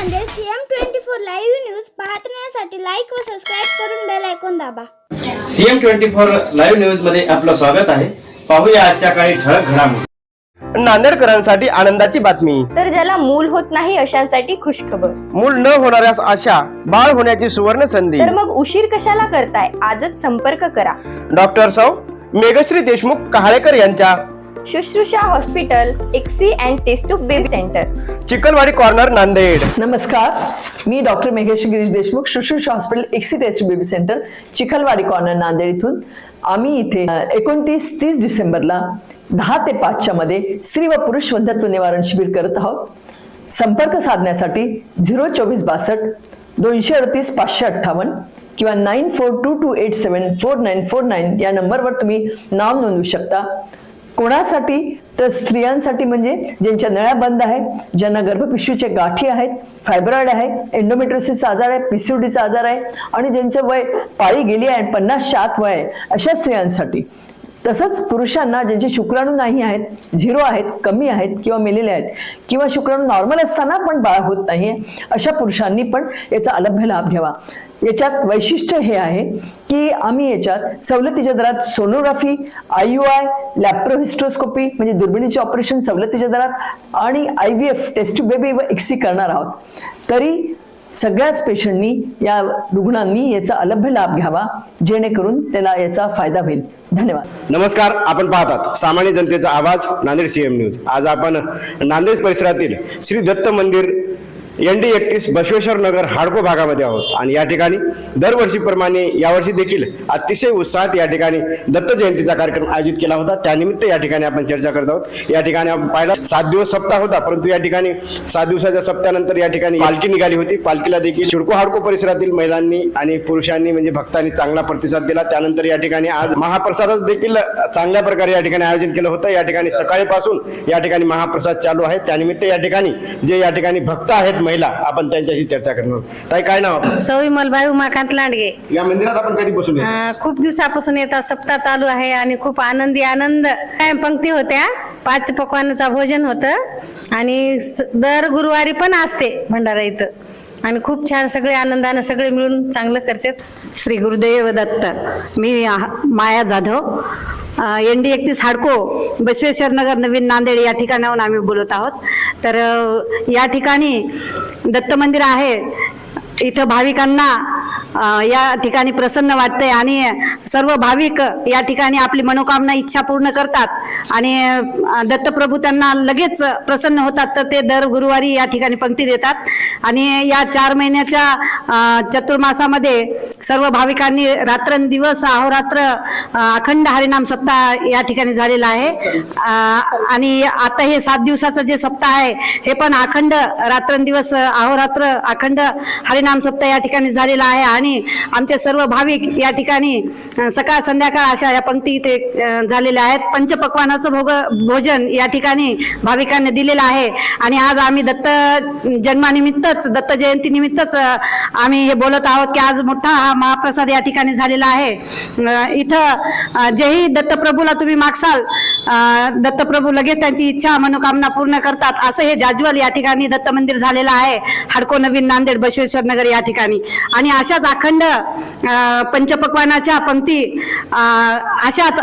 Nanded CM twenty four live news पाहण्यासाठी like व subscribe करून बेल ऐकून दाबा. सीएम ट्वेंटी फोर लाईव्ह न्यूजमध्ये आपलं स्वागत आहे. पाहूया आजच्या काही ठळक घडामोडी. नांदेडकरांसाठी आनंदाची बातमी. तर ज्याला मूल होत नाही अशांसाठी खुशखबर. मूल न होणाऱ्यास आशा बाळ होण्याची सुवर्ण संधी. तर मग उशीर कशाला करताय? आजच संपर्क करा. डॉक्टर सौ मेघश्री देशमुख कहाळेकर यांच्या शुश्रूषा हॉस्पिटल एक्सी and test of baby centre. Chikalwadi corner Nanded. नमस्कार. मी डॉक्टर मेघेश गिरीश देशमुख शुश्रूषा हॉस्पिटल एक्सी test baby centre Chikhalwadi corner Nanded इथून. आम्ही इथे एकोणतीस तीस डिसेंबरला दहा ते पाचच्या मध्ये स्त्री व पुरुष वंध्यत्व निवारण शिबिर करत आहोत. संपर्क साधण्यासाठी झिरो चोवीस बासष्ट दोनशे अडतीस पाचशे अठ्ठावन्न किंवा nine four two two eight seven four nine four nine या नंबरवर तुम्ही नाव नोंदवू शकता. कोणासाठी? तर स्त्रियांसाठी म्हणजे ज्यांच्या नळ्या बंद आहेत ज्यांना गर्भपिशवीचे गाठी आहेत फायब्रॉइड आहे एंडोमेट्रोसिसचा आजार आहे पीसीओडीचा आजार आहे आणि ज्यांचं वय पाळी गेली आहे पन्नास पन्नासच्या आत वय आहे अशा स्त्रियांसाठी. तसंच पुरुषांना ज्यांचे शुक्राणू नाही आहेत झिरो आहेत कमी आहेत किंवा मेलेले आहेत किंवा शुक्राणू नॉर्मल असताना पण बाळ होत नाहीये अशा पुरुषांनी पण याचा अलभ्य लाभ घ्यावा. याच्यात वैशिष्ट्य हे आहे की आम्ही याच्यात सवलतीच्या दरात sonography I U I laparohysteroscopy म्हणजे दुर्बिणीचे ऑपरेशन सवलतीच्या दरात आणि I V F test baby व एक्सी करणार आहोत. तरी सगळ्याच पेशंटनी या रुग्णांनी याचा अलभ्य लाभ घ्यावा जेणेकरून त्याला याचा फायदा होईल. धन्यवाद. नमस्कार आपण पाहतात सामान्य जनतेचा आवाज नांदेड सीएम न्यूज आज आपण नांदेड परिसरातील श्री दत्त मंदिर एन डी एकतीस बसवेश्वर नगर हाडको भागामध्ये आहोत आणि या ठिकाणी दरवर्षीप्रमाणे यावर्षी देखील अतिशय उत्साहात या ठिकाणी दत्त जयंतीचा कार्यक्रम आयोजित केला होता त्यानिमित्त या ठिकाणी आपण चर्चा करत आहोत या ठिकाणी आपण पाहिला सात दिवस सप्ताह होता परंतु या ठिकाणी सात दिवसाच्या सप्ताहानंतर या ठिकाणी पालखी निघाली होती पालखीला देखील शिडको हाडको परिसरातील महिलांनी आणि पुरुषांनी म्हणजे भक्तांनी चांगला प्रतिसाद दिला त्यानंतर या ठिकाणी आज महाप्रसादाचं देखील चांगल्या प्रकारे या ठिकाणी आयोजन केलं होतं या ठिकाणी सकाळीपासून या ठिकाणी महाप्रसाद चालू आहे त्यानिमित्त या ठिकाणी जे या ठिकाणी भक्त आहेत महिला आपण त्यांच्याशी चर्चा करणार. ताई काय नाव सवय मलबाई उमाकांत लांडगे या मंदिरात आपण कधी बसून येतो? अं, खूप दिवसापासून येतात सप्ताह चालू आहे आणि खूप आनंदी आनंद. काय पंक्ती होत्या पाच पकवानाचं भोजन होतं आणि स- दर गुरुवारी पण असते भंडारा इथं. आणि खूप छान सगळे आनंदानं सगळे मिळून चांगलं करतात. श्री गुरुदेव दत्त मी माया जाधव एन डी एकतीस हाडको बसवेश्वर नगर नवीन नांदेड या ठिकाणाहून आम्ही बोलत आहोत. तर या ठिकाणी दत्त मंदिर आहे. इथं भाविकांना या ठिकाणी प्रसन्न वाटते आणि सर्व भाविक या ठिकाणी आपली मनोकामना इच्छा पूर्ण करतात. आणि दत्तप्रभू त्यांना लगेच प्रसन्न होतात तर ते दर गुरुवारी या ठिकाणी पंक्ती देतात. आणि या चार महिन्याच्या चतुर्मासामध्ये सर्व भाविकांनी रात्रंदिवस अहोरात्र अखंड हरिनाम सप्ताह या ठिकाणी झालेला आहे. आणि आता हे सात दिवसाचं जे सप्ताह आहे हे पण अखंड रात्रंदिवस अहोरात्र अखंड हरिनाम सप्ताह या ठिकाणी झालेला आहे. आणि आमचे सर्व भाविक या ठिकाणी सकाळ संध्याकाळ अशा या पंक्ती इथे झालेल्या आहेत. पंचपक्वान पंचपक्वानाचं भोग भोजन या ठिकाणी भाविकांनी दिलेलं आहे. आणि आज आम्ही दत्त जन्मानिमित्तच दत्त जयंतीनिमित्तच आम्ही हे बोलत आहोत की आज मोठा हा महाप्रसाद या ठिकाणी झालेला आहे. इथं जेही दत्तप्रभूला तुम्ही मागसाल. दत्तप्रभू लगेच त्यांची इच्छा मनोकामना पूर्ण करतात. असं हे जाज्वल या ठिकाणी दत्त मंदिर झालेलं आहे. हडको नवीन नांदेड बसवेश्वर नगर या ठिकाणी. आणि अशाच अखंड पंचपक्वानाच्या पंक्ती अशाच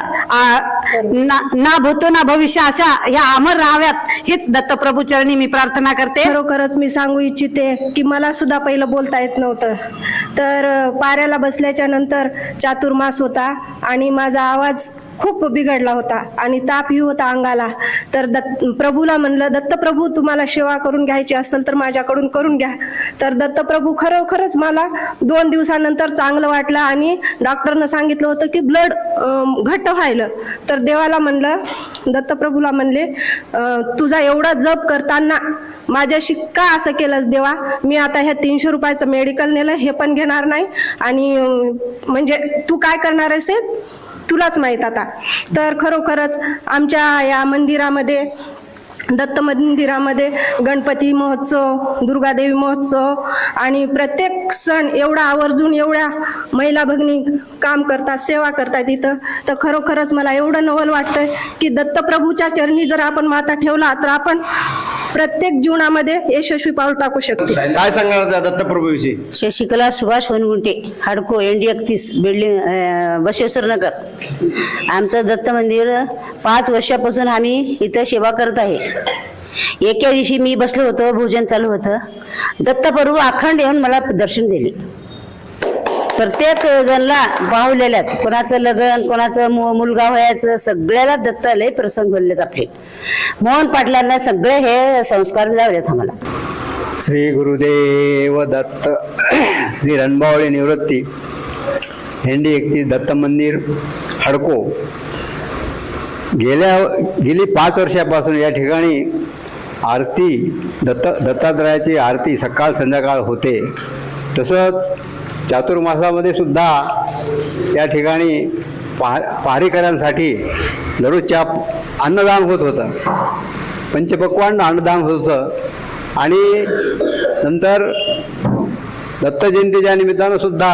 ना ना भूतो ना भविष्य अशा ह्या अमर राहाव्यात हेच दत्तप्रभू चरणी मी प्रार्थना करते. खरोखरच मी सांगू इच्छिते की मला सुद्धा पहिलं बोलता येत नव्हतं. तर पाऱ्याला बसल्याच्या नंतर चातुर्मास होता आणि माझा आवाज खूप बिघडला होता आणि तापही होता अंगाला. तर दत्त प्रभूला म्हणलं दत्तप्रभू तुम्हाला सेवा करून घ्यायची असेल तर माझ्याकडून करून घ्या. तर दत्तप्रभू खरोखरच मला दोन दिवसानंतर चांगलं वाटलं आणि डॉक्टरनं सांगितलं होतं की ब्लड घट्ट व्हायलं. तर देवाला म्हणलं दत्तप्रभूला म्हणले तुझा एवढा जप करताना माझ्याशी का असं केलंस देवा? मी आता ह्या तीनशे रुपयाचं मेडिकल नेलं हे पण घेणार नाही आणि म्हणजे तू काय करणार आहेस हे तुलाच माहीत आता. तर खरोखरच आमच्या या मंदिरामध्ये दत्त मंदिरामध्ये गणपती महोत्सव दुर्गादेवी महोत्सव आणि प्रत्येक सण एवढा आवर्जून एवढ्या महिला भगिनी काम करतात सेवा करतात इथं. तर खरोखरच मला एवढं नवल वाटतंय की दत्तप्रभूच्या चरणी जर आपण माता ठेवला तर आपण प्रत्येक जीवनामध्ये यशस्वी पाऊल टाकू शकते. काय सांगणार त्या दत्तप्रभूविषयी शशिकला सुभाष होनगुंटे हाडको एनडी एकतीस बिल्डिंग अं, बसवेश्वर नगर. आमचं दत्त मंदिर पाच वर्षापासून आम्ही इथं सेवा करत आहे. एके दिवशी मी बसलो होतो भोजन चालू होतं. दत्तप्रभू अखंड येऊन मला दर्शन दिले. प्रत्येक जणला पाहुलेल्यात कोणाचं लग्न कोणाचं मु- मुलगा व्हायचं सगळ्याला दत्त लय प्रसंग बोललेत आपले. मोहन पाटलांना सगळे हे संस्कार लावलेत आम्हाला. श्री गुरुदेव दत्त श्री निवृत्ती हेंडी एकतीस दत्त मंदिर हडको. गेल्या गेली पाच वर्षापासून या ठिकाणी आरती दत्त दत्तात्रयाची आरती सकाळ संध्याकाळ होते. तसंच चातुर्मासामध्ये सुद्धा या ठिकाणी पहा पहारीकरांसाठी दररोजच्या अन्नदान होत होतं. पंचपक्वान्न अन्नदान होत होतं. आणि नंतर दत्त जयंतीच्या निमित्तानं सुद्धा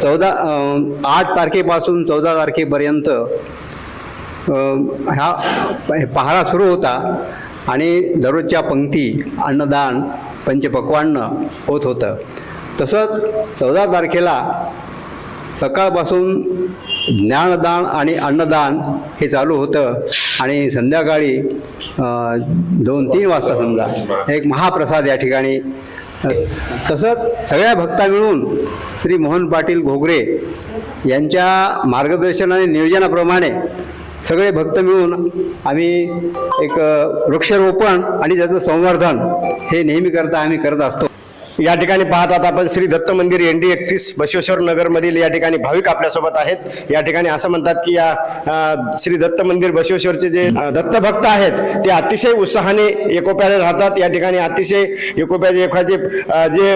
चौदा आठ तारखेपासून चौदा तारखेपर्यंत हा ह्या पहारा सुरू होता आणि दररोजच्या पंक्ती अन्नदान पंचपक्वान्न होत होतं. तसंच चौदा तारखेला सकाळपासून ज्ञानदान आणि अन्नदान हे चालू होतं आणि संध्याकाळी दोन तीन वाजता समजा एक महाप्रसाद या ठिकाणी तसंच सगळ्या भक्ता मिळून श्री मोहन पाटील घोगरे यांच्या मार्गदर्शन आणि नियोजनाप्रमाणे सगळे भक्त मिळून आम्ही एक वृक्षारोपण आणि त्याचं संवर्धन हे नेहमी करता आम्ही करत असतो. या ठिकाणी पाहतात आपण श्री दत्त मंदिर एनडी एकतीस बसवेश्वर नगर मधील या ठिकाणी भाविक आपल्यासोबत आहेत. या ठिकाणी असं म्हणतात की या श्री दत्त मंदिर बसवेश्वरचे जे दत्त भक्त आहेत ते अतिशय उत्साहाने एकोप्याने राहतात. या ठिकाणी अतिशय एकोप्याचे एखादे जे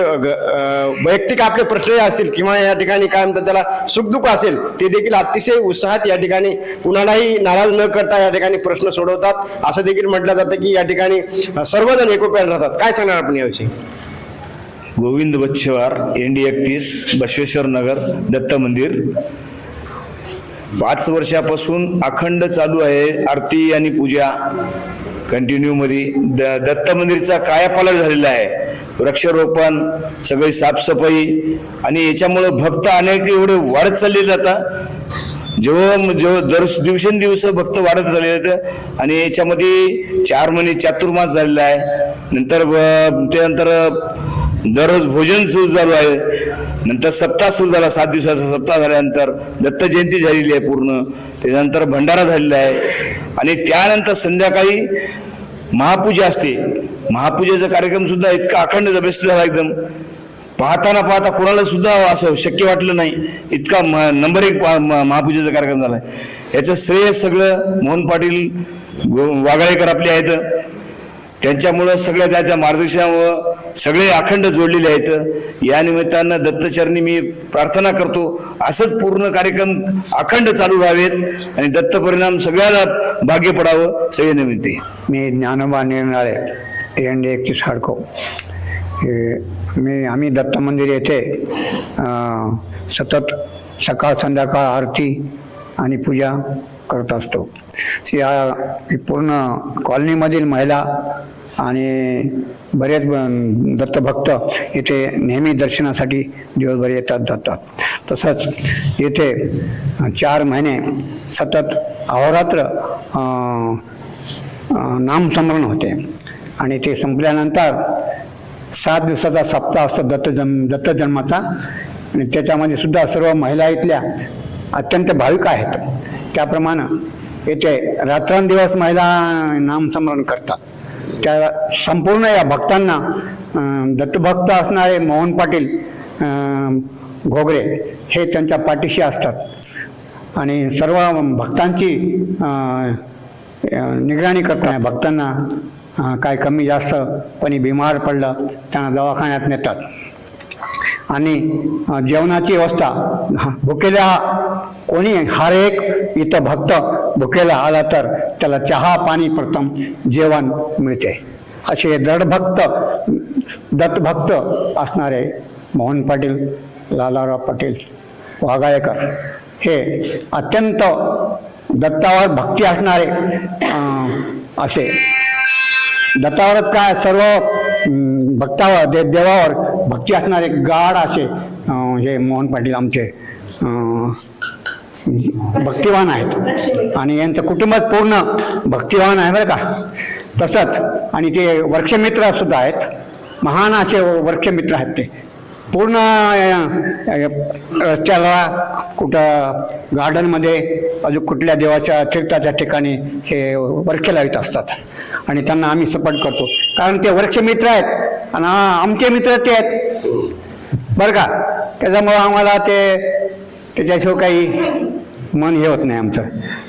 वैयक्तिक आपले प्रश्न असतील किंवा या ठिकाणी काय म्हणतात त्याला सुखदुःख असेल ते देखील अतिशय उत्साहात या ठिकाणी कुणालाही नाराज न करता या ठिकाणी प्रश्न सोडवतात. असं देखील म्हटलं जातं की या ठिकाणी सर्वजण एकोप्याने राहतात. काय सांगणार आपण याविषयी? गोविंद बच्छेवार एन डी एकतीस बसवेश्वर नगर दत्त मंदिर. पाच वर्षापासून अखंड चालू आहे आरती आणि पूजा. कंटिन्यू मध्ये. द- दत्त मंदिरचा कायापालट झालेला आहे. वृक्षारोपण सगळी साफसफाई आणि याच्यामुळं भक्त अनेक एवढे वाढत चालले जातात. जेव्हा जेव्हा दर दिवसेंदिवस भक्त वाढत झाले आहेत आणि याच्यामध्ये चार महिने चातुर्मास झालेला आहे. नंतर त्यानंतर दररोज भोजन सुरू झालं आहे. नंतर सप्ताह सुरू झाला सात दिवसाचा सप्ताह झाल्यानंतर दत्त जयंती झालेली आहे पूर्ण. त्याच्यानंतर भंडारा झालेला आहे. आणि त्यानंतर संध्याकाळी महापूजा असते. महापूजेचा कार्यक्रम सुद्धा इतका अखंड बेस्ट झाला एकदम. पाहताना पाहता कोणाला सुद्धा असं शक्य वाटलं नाही. इतका म- नंबर एक पा- म- महापूजेचा कार्यक्रम झाला. आहे याचं श्रेय सगळं मोहन पाटील गो- आपले आहेत. त्यांच्यामुळं सगळ्या त्याच्या मार्गदर्शनामुळं सगळे अखंड जोडलेले आहेत. या निमित्तानं दत्तचरणी मी प्रार्थना करतो. असंच पूर्ण कार्यक्रम अखंड चालू राहावेत आणि दत्त परिणाम सगळ्याला भाग्य पडावं सगळे निमित्ते मी ज्ञानोबा निर्णाळे एन डी एकतीस हाडको. हे मी आम्ही दत्त मंदिर येथे सतत सकाळ संध्याकाळ आरती आणि पूजा करत असतो. या पूर्ण कॉलनीमधील महिला आणि बरेच दत्तभक्त इथे नेहमी दर्शनासाठी दिवसभर येतात जातात. तसंच येथे चार महिने सतत अहोरात्र अं, नामस्मरण होते. आणि ते संपल्यानंतर सात दिवसाचा सप्ताह असतो दत्त जन्म दत्त जन्माचा. आणि त्याच्यामध्ये सुद्धा सर्व महिला इथल्या अत्यंत भाविक आहेत. त्याप्रमाणे येथे रात्रंदिवस महिला नामस्मरण करतात. त्या संपूर्ण या भक्तांना दत्तभक्त असणारे मोहन पाटील घोगरे हे त्यांच्या पाठीशी असतात. आणि सर्व भक्तांची निगराणी करतात भक्तांना काय कमी जास्त कोणी बिमार पडलं त्यांना दवाखान्यात नेतात. आणि जेवणाची व्यवस्था. हा, भुकेल्या कोणी हर एक इथं भक्त भुकेला आला तर त्याला चहा पाणी प्रथम जेवण मिळते. असे दृढभक्त दत्तभक्त असणारे मोहन पाटील लालाराव पाटील वाघाळेकर हे अत्यंत दत्तावर भक्ती असणारे असे. दत्तावरच काय सर्व भक्तावर दे देवावर भक्ती असणारे गाढ असे हे मोहन पाटील आमचे भक्तिवान आहेत. आणि यांचं कुटुंबच पूर्ण भक्तिवान आहे बरं का. तसंच आणि ते वृक्षमित्र सुद्धा आहेत. महान असे वृक्षमित्र आहेत ते. पूर्ण रस्त्याला कुठं गार्डनमध्ये अजून कुठल्या देवाच्या तीर्थाच्या ठिकाणी हे वृक्ष लावित असतात. आणि त्यांना आम्ही सपोर्ट करतो. कारण ते वृक्षमित्र आहेत. आणि आमचे मित्र ते आहेत. बरं का? त्याच्यामुळं आम्हाला ते त्याच्याशिवाय काही मन हे होत नाही आमचं.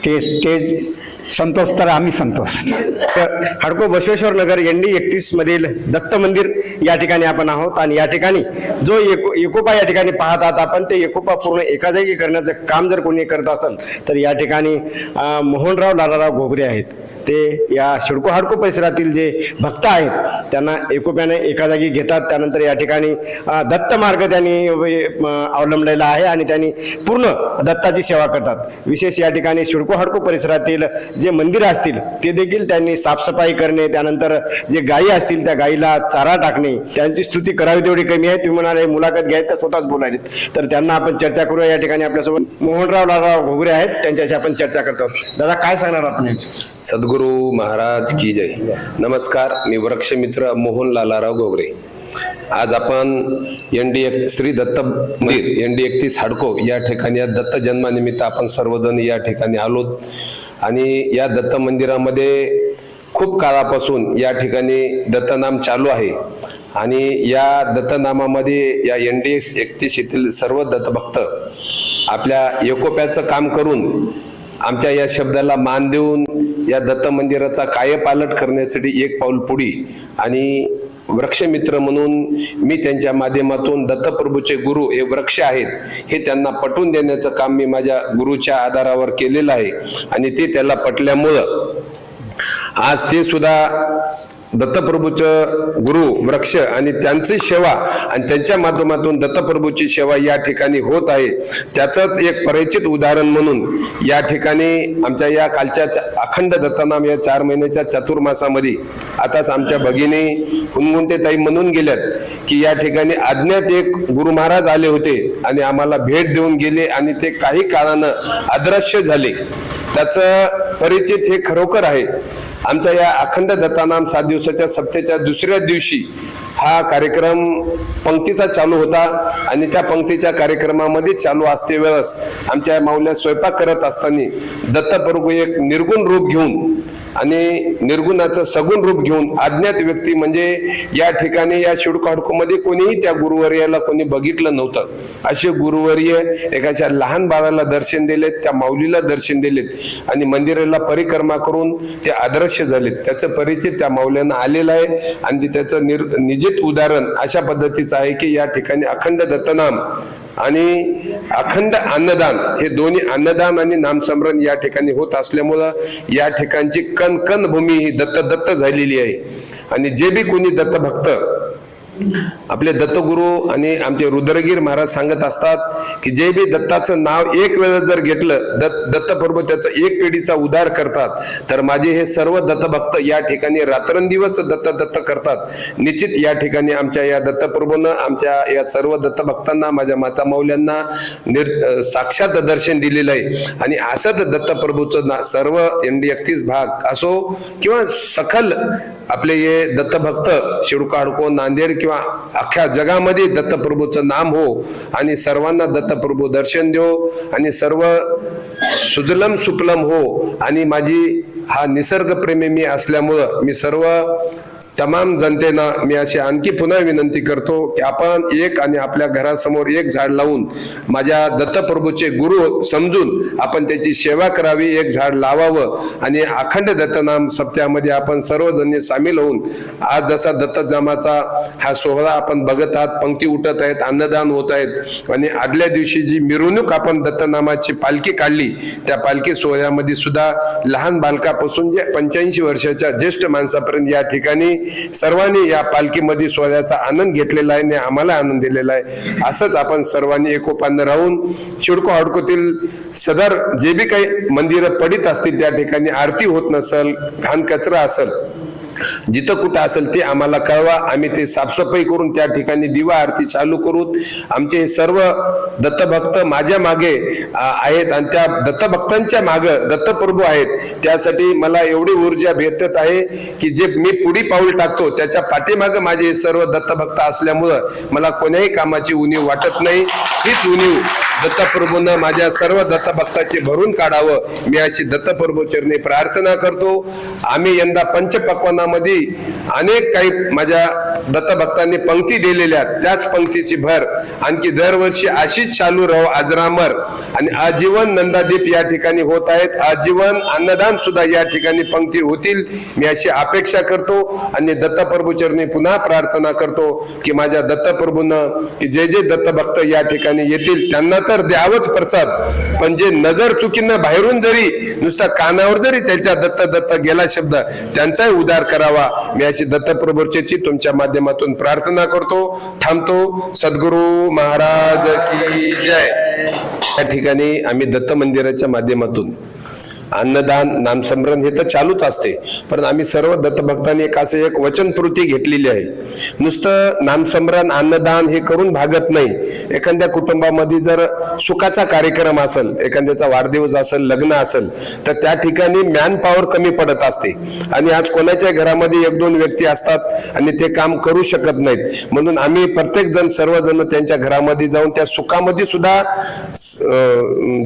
ते ते संतोष तर आम्ही संतोष. हडको बसवेश्वर नगर एनडी एकतीस मधील दत्त मंदिर या ठिकाणी आपण आहोत. आणि या ठिकाणी जो एको एकोपा या ठिकाणी पाहत आहात आपण ते एकोपा पूर्ण एका जागी करण्याचं काम जर कोणी करत असेल तर या ठिकाणी मोहनराव लालाराव घोगरे आहेत. ते या शिडको हाडको परिसरातील जे भक्त आहेत त्यांना एकोप्याने एका जागी घेतात. त्यानंतर या ठिकाणी दत्त मार्ग त्यांनी अवलंबलेला आहे आणि त्यांनी पूर्ण दत्ताची सेवा करतात. विशेष या ठिकाणी शिडको हाडको परिसरातील जे मंदिर असतील ते देखील त्यांनी साफसफाई करणे त्यानंतर जे गायी असतील त्या गायीला चारा टाकणे त्यांची स्तुती करावी तेवढी कमी आहे. तुम्ही म्हणाले मुलाखत घ्यायत तर स्वतःच बोलायले तर त्यांना आपण चर्चा करूया. या ठिकाणी आपल्यासोबत मोहनराव लालराव घोगरे आहेत. त्यांच्याशी आपण चर्चा करतो. दादा काय सांगणार आपण सद्गुरू महाराज की जय. नमस्कार मी वृक्षमित्र मोहन लालाराव गोगरे. आज आपण एन डी एक श्री दत्त मंदिर एन डी एकतीस हाडको या ठिकाणी या दत्त जन्मानिमित्त आपण सर्वजण या ठिकाणी आलोत आणि या दत्त मंदिरामध्ये खूप काळापासून या ठिकाणी दत्तनाम चालू आहे. आणि या दत्तनामामध्ये या एन डी एकतीस येथील सर्व दत्तभक्त आपल्या एकोप्याचं काम करून आमच्या या शब्दाला मान देऊन या दत्त मंदिराचा कायपालट करण्यासाठी एक पाऊल पुढे आणि वृक्षमित्र म्हणून मी त्यांच्या माध्यमातून दत्तप्रभूचे गुरु हे वृक्ष आहेत हे त्यांना पटवून देण्याचं काम मी माझ्या गुरुच्या आधारावर केलेलं आहे. आणि ते त्याला पटल्यामुळं आज ते सुद्धा दत्तप्रभूचं गुरु वृक्ष आणि त्यांची सेवा आणि त्यांच्या माध्यमातून दत्तप्रभूची सेवा या ठिकाणी होत आहे. त्याचंच एक परिचित उदाहरण म्हणून या ठिकाणी आमच्या या कालच्या अखंड दत्तनाम या चार महिन्याच्या चतुर्मासामध्ये आताच आमच्या भगिनी हुनगुंटे ताई म्हणून गेल्यात की या ठिकाणी अज्ञात एक गुरु महाराज आले होते आणि आम्हाला भेट देऊन गेले आणि ते काही काळानं अदृश्य झाले. त्याचं परिचित हे खरोखर आहे. आमच्या या अखंड दत्तानाम सात दिवसाच्या सप्तेच्या दुसऱ्या दिवशी हा कार्यक्रम पंक्तीचा चालू होता आणि त्या पंक्तीच्या कार्यक्रमामध्ये चालू असते वेळेस आमच्या माऊल्या स्वयंपाक करत असताना दत्तप्रभू एक निर्गुण रूप घेऊन आणि निर्गुणाचं सगुण रूप घेऊन अज्ञात व्यक्ती म्हणजे या ठिकाणी या शिडकाडकोमध्ये कोणीही त्या गुरुवर्याला कोणी बघितलं नव्हतं. असे गुरुवर्य एकाच्या लहान बाळाला दर्शन दिलेत त्या माऊलीला दर्शन दिलेत आणि मंदिराला परिक्रमा करून ते आदर्श झालेत. त्याचं परिचय त्या माऊल्यानं आलेलं आहे आणि त्याचं निर निजित उदाहरण अशा पद्धतीचं आहे की या ठिकाणी अखंड दत्तनाम आणि अखंड अन्नदान हे दोन्ही अन्नदान आणि नामसमरण या ठिकाणी होत असल्यामुळं या ठिकाणची कण कण भूमी ही दत्त दत्त झालेली आहे. आणि जे बी कोणी दत्तभक्त आपले दत्तगुरु आणि आमचे रुद्रगीर महाराज सांगत असतात की जे बी दत्ताचं नाव एक वेळा जर घेतलं दत्त दत्तप्रभू त्याचा एक पिढीचा उद्धार करतात. तर माझे हे सर्व दत्तभक्त या ठिकाणी रात्रंदिवस दत्त दत्त करतात. निश्चित या ठिकाणी आमच्या या दत्तप्रभूनं आमच्या या सर्व दत्तभक्तांना माझ्या माता माऊल्यांना निर साक्षात दर्शन दिलेलं आहे. आणि असंच दत्तप्रभूचं ना सर्व एकतीस भाग असो किंवा सखल आपले हे दत्तभक्त शिडकाडको नांदेड किंवा अख्ख्या जगामध्ये दत्तप्रभूचं नाम हो आणि सर्वांना दत्तप्रभू दर्शन देव आणि सर्व सुजलम सुपलम हो. आणि माझी हा निसर्गप्रेमी मी असल्यामुळं मी सर्व तमाम जनतेना मी अशी आणखी पुन्हा विनंती करतो की आपण एक आणि आपल्या घरासमोर एक झाड लावून माझ्या दत्तप्रभूचे गुरु समजून आपण त्याची सेवा करावी एक झाड लावावं आणि अखंड दत्तनाम सप्त्यामध्ये आपण सर्वजण सामील होऊन आज जसा दत्तनामाचा हा सोहळा आपण बघत आहात पंक्ती उठत आहेत अन्नदान होत आहेत आणि आदल्या दिवशी जी मिरवणूक आपण दत्तनामाची पालखी काढली त्या पालखी सोहळ्यामध्ये सुद्धा लहान बालकापासून जे पंच्याऐंशी वर्षाच्या ज्येष्ठ माणसापर्यंत या ठिकाणी सर्वांनी या पालखीमध्ये सोहळ्याचा आनंद घेतलेला आहे आणि आम्हाला आनंद दिलेला आहे. असंच आपण सर्वांनी एकोपानं राहून शिडको हडकोतील सदर जे बी काही मंदिरं पडित असतील त्या ठिकाणी आरती होत नसल घाण कचरा असेल जिथं कुठं असेल ते आम्हाला कळवा. आम्ही ते साफसफाई करून त्या ठिकाणी दिवा आरती चालू करू. आमचे हे सर्व दत्तभक्त माझ्या मागे आहेत आणि त्या दत्तभक्तांच्या मागे दत्तप्रभू आहेत. त्यासाठी मला एवढी ऊर्जा भेटत आहे की जे मी पुढी पाऊल टाकतो त्याच्या पाठीमागे माझे हे सर्व दत्तभक्त असल्यामुळं मला कोण्याही कामाची उणीव वाटत नाही. हीच उणीव दत्तप्रभूनं माझ्या सर्व दत्तभक्ताचे भरून काढावं. मी अशी दत्तप्रभू चरणी प्रार्थना करतो. आम्ही यंदा जीवनामध्ये अनेक काही माझ्या दत्तभक्तांनी पंक्ती दिलेल्या त्याच पंक्तीची भर आणखी दरवर्षी अशीच चालू राहू आजरामर आणि आजीवन नंदादीप या ठिकाणी होत आहेत. आजीवन अन्नदान सुद्धा या ठिकाणी पंक्ती होतील. मी अशी अपेक्षा करतो आणि दत्तप्रभूचरणी पुन्हा प्रार्थना करतो की माझ्या दत्तप्रभूनं की जे जे दत्तभक्त या ठिकाणी येतील त्यांना तर द्यावंच प्रसाद. पण जे नजर चुकीनं बाहेरून जरी नुसता कानावर जरी त्याच्या दत्त दत्त गेला शब्द त्यांचाही उदार करावा. मी अशी दत्तप्रभूची तुमच्या माध्यमातून प्रार्थना करतो. थांबतो. सद्गुरू महाराज की जय. या ठिकाणी आम्ही दत्त मंदिराच्या माध्यमातून अन्नदान नामसमरण हे तर चालूच असते. पण आम्ही सर्व दत्तभक्तांनी एक असं एक वचनपूर्ती घेतलेली आहे. नुसतं नामसमरण अन्नदान हे करून भागत नाही. एखाद्या कुटुंबामध्ये जर सुखाचा कार्यक्रम असेल एखाद्याचा वाढदिवस असेल लग्न असेल तर त्या ठिकाणी मॅन पॉवर कमी पडत असते. आणि आज कोणाच्या घरामध्ये एक दोन व्यक्ती असतात आणि ते काम करू शकत नाहीत. म्हणून आम्ही प्रत्येक जण सर्वजण त्यांच्या घरामध्ये जाऊन त्या सुखामध्ये सुद्धा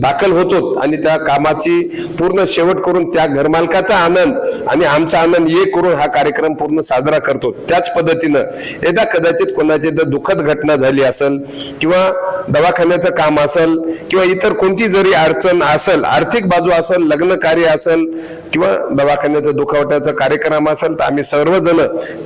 दाखल होतो आणि त्या कामाची पूर्ण शेवट करून त्या घरमालकाचा आनंद आणि आमचा आनंद एक करून हा कार्यक्रम पूर्ण साजरा करतो. त्याच पद्धतीनं एकदा कदाचित कोणाची जर दुःखद घटना झाली असेल किंवा दवाखान्याचं काम असेल किंवा इतर कोणती जरी अडचण असेल आर्थिक बाजू असेल लग्न कार्य असेल किंवा दवाखान्याचं दुखावट्याचा कार्यक्रम असेल तर आम्ही सर्वजण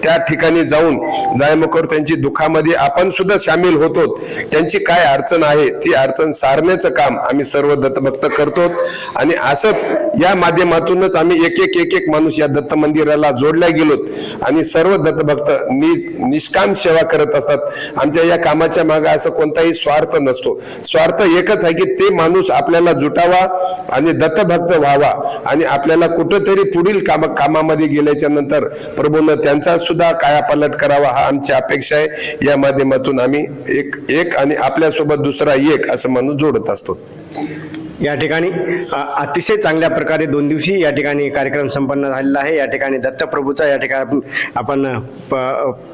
त्या ठिकाणी जाऊन जायमुखवर त्यांची दुःखामध्ये आपण सुद्धा सामील होतो. त्यांची काय अडचण आहे ती अडचण सारण्याचं काम आम्ही सर्व दत्तभक्त करतो. आणि असंच या माध्यमातूनच आम्ही एक एक एक एक माणूस या दत्त मंदिराला जोडल्या गेलोत. आणि सर्व दत्तभक्त नि निष्काम सेवा करत असतात. आमच्या या कामाच्या मागे असं कोणताही स्वार्थ नसतो. स्वार्थ एकच आहे की ते माणूस आपल्याला जुटावा आणि दत्तभक्त व्हावा. आणि आपल्याला कुठंतरी पुढील काम कामामध्ये गेल्याच्यानंतर प्रभूनं त्यांचा सुद्धा कायापालट करावा हा आमची अपेक्षा आहे. या माध्यमातून आम्ही एक एक आणि आपल्यासोबत दुसरा एक असं माणूस जोडत असतो. या ठिकाणी अतिशय चांगल्या प्रकारे दोन दिवशी या ठिकाणी कार्यक्रम संपन्न झालेला आहे या ठिकाणी दत्तप्रभूचा या ठिकाणी आपण-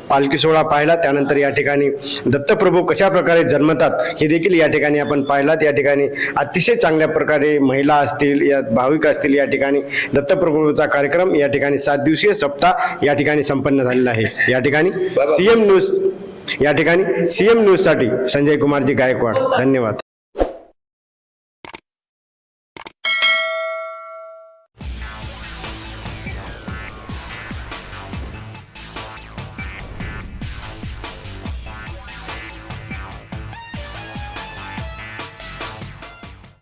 पालखी सोहळा पाहिला त्यानंतर या ठिकाणी दत्तप्रभू कशा प्रकारे जन्मतात हे देखील या ठिकाणी आपण पाहिलात या ठिकाणी अतिशय चांगल्या प्रकारे महिला असतील या भाविक असतील या ठिकाणी दत्तप्रभूचा कार्यक्रम या ठिकाणी सात दिवसीय सप्ताह या ठिकाणी संपन्न झालेला आहे या ठिकाणी सीएम न्यूज या ठिकाणी सीएम न्यूजसाठी संजय कुमारजी गायकवाड धन्यवाद